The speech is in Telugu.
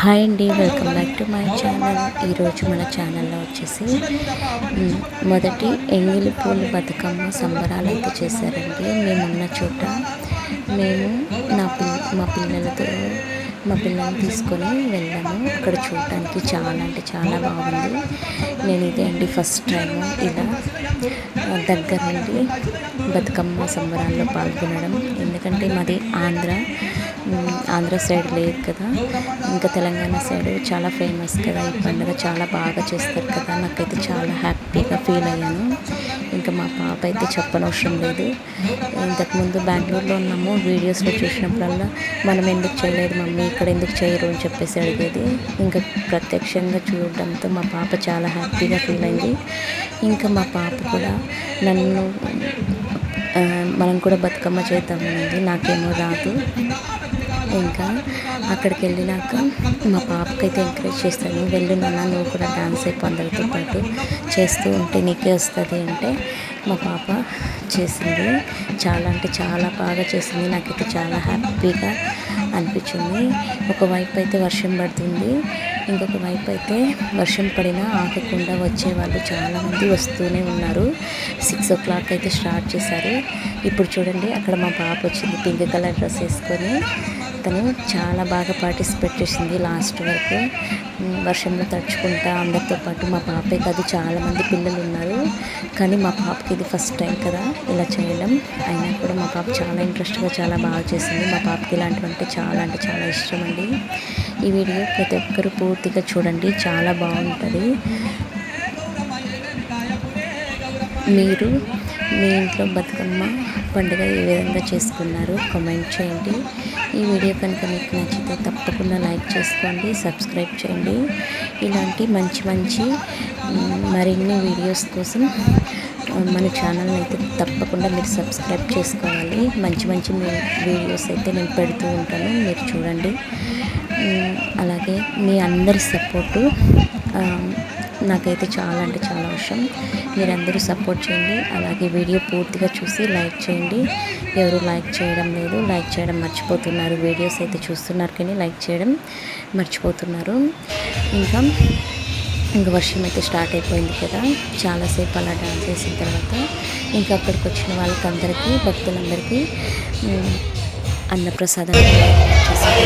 హాయ్ అండి welcome back to my channel. ఈరోజు మన ఛానల్లో వచ్చేసి మొదటి ఎంగిలి పూలు బతుకమ్మ సంబరాలు అయితే చేశారండి. మేమున్న చోట మేము నా పిల్ల మా పిల్లలతో మా పిల్లల్ని తీసుకొని వెళ్ళాము. అక్కడ చూడటానికి చాలా అంటే చాలా బాగుంది. నేను ఇదే అండి ఫస్ట్ టైం ఇలా దగ్గర నుండి బతుకమ్మ సంబరాల్లో పాల్గొనడం. ఎందుకంటే మాది ఆంధ్ర ఆంధ్ర సైడ్ లేదు కదా. ఇంకా తెలంగాణ సైడ్ చాలా ఫేమస్ కదా ఈ పండుగ. చాలా బాగా చేస్తారు కదా. నాకైతే చాలా హ్యాపీగా ఫీల్ అయ్యాను. ఇంకా మా పాప అయితే చెప్పనవసరం లేదు. ఇంతకుముందు బెంగళూరులో ఉన్నాము. వీడియోస్లో చూసినప్పుడల్లా మనం ఎందుకు చేయలేదు మమ్మీ ఇక్కడ ఎందుకు చేయరు అని చెప్పేసి అడిగేది. ఇంకా ప్రత్యక్షంగా చూడడంతో మా పాప చాలా హ్యాపీగా ఫీల్ అయింది. ఇంకా మా పాప కూడా నన్ను మనం కూడా బతుకమ్మ చేద్దామనేది నాకేమో రాదు. ఇంకా అక్కడికి వెళ్ళినాక మా పాపకైతే ఎంకరేజ్ చేస్తాను వెళ్ళు నాన్న నువ్వు కూడా డాన్స్ అయిపో అందరితో పాటు. చేస్తూ ఉంటే నీకే వస్తుంది అంటే మా పాప చేసింది. చాలా అంటే చాలా బాగా చేసింది. నాకైతే చాలా హ్యాపీగా అనిపించింది. ఒకవైపు అయితే వర్షం పడుతుంది ఇంకొక వైపు అయితే వర్షం పడినా ఆగకుండా వచ్చే వాళ్ళు చాలామంది వస్తూనే ఉన్నారు. సిక్స్ ఓ క్లాక్ అయితే స్టార్ట్ చేశారు. ఇప్పుడు చూడండి అక్కడ మా పాప వచ్చింది పింక్ కలర్ డ్రెస్ వేసుకొని. తను చాలా బాగా పార్టిసిపేట్ చేసింది లాస్ట్ వరకు. వర్షంలో తడుచుకుంటా అందరితో పాటు మా పాపే కాదు చాలామంది పిల్లలు ఉన్నారు. కానీ మా పాపకి ఇది ఫస్ట్ టైం కదా ఇలా చేయడం. అయినా కూడా మా పాప చాలా ఇంట్రెస్ట్గా చాలా బాగా చేసింది. మా పాపకి ఇలాంటివంటే చాలా అంటే చాలా ఇష్టం అండి. ఈ వీడియో ప్రతి ఒక్కరు పూర్తిగా చూడండి చాలా బాగుంటుంది. మీరు మీ ఇంట్లో బతుకమ్మ పండుగ ఏ విధంగా చేసుకున్నారు కామెంట్ చేయండి. ఈ వీడియో కనుక మీకు నచ్చితే తప్పకుండా లైక్ చేసుకోండి సబ్స్క్రైబ్ చేయండి. ఇలాంటి మంచి మంచి మరిన్ని వీడియోస్ కోసం మన ఛానల్ని అయితే తప్పకుండా మీరు సబ్స్క్రైబ్ చేసుకోవాలి. మంచి మంచి వీడియోస్ అయితే నేను పెడుతూ ఉంటాను మీరు చూడండి. అలాగే మీ అందరి సపోర్టు నాకైతే చాలా అంటే చాలా అవసరం మీరందరూ సపోర్ట్ చేయండి. అలాగే వీడియో పూర్తిగా చూసి లైక్ చేయండి. ఎవరు లైక్ చేయడం లేదు లైక్ చేయడం మర్చిపోతున్నారు. వీడియోస్ అయితే చూస్తున్నారు కానీ లైక్ చేయడం మర్చిపోతున్నారు. ఇంకా ఇంకా వర్షం అయితే స్టార్ట్ అయిపోయింది కదా. చాలాసేపు అలా డాన్స్ చేసిన తర్వాత ఇంకా అక్కడికి వచ్చిన వాళ్ళకి అందరికీ భక్తులందరికీ అన్నప్రసాదం చేస్తారు.